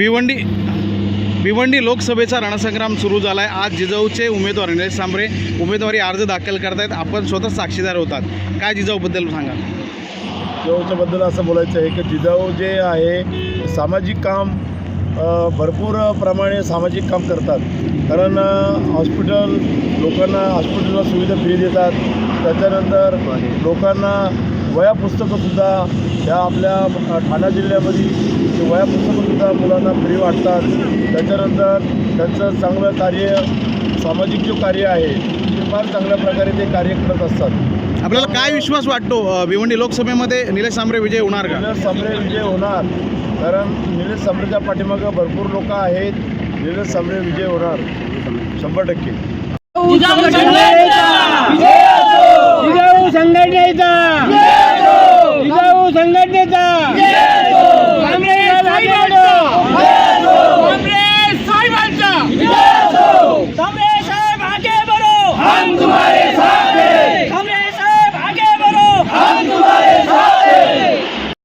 भिवंडी भिवंडी लोकसभेचा रणसंग्राम सुरू झाला आहे आज जिजाऊचे उमेदवार निलेश सांबरे उमेदवारी अर्ज दाखल करतायत. आपण स्वतः साक्षीदार होतात. काय जिजाऊबद्दल सांगा? जिजाऊच्याबद्दल असं बोलायचं आहे की जिजाऊ जे आहे सामाजिक काम भरपूर प्रमाणे सामाजिक काम करतात. कारण हॉस्पिटल लोकांना हॉस्पिटलला सुविधा फ्री देतात. त्याच्यानंतर लोकांना वया पुस्तकंसुद्धा या आपल्या ठाणा जिल्ह्यामध्ये ते वया पुस्तकंसुद्धा मुलांना फ्री वाटतात. त्याच्यानंतर त्यांचं चांगलं कार्य सामाजिक जो कार्य आहे ते फार चांगल्या प्रकारे ते कार्य करत असतात. आपल्याला काय विश्वास वाटतो भिवंडी लोकसभेमध्ये निलेश सांबरे विजय होणार का? निलेश सांबरे विजय होणार. कारण निलेश सांबरेच्या पाठीमागं भरपूर लोक आहेत. निलेश सांबरे विजय होणार. शंभर टक्के. संघटनेचा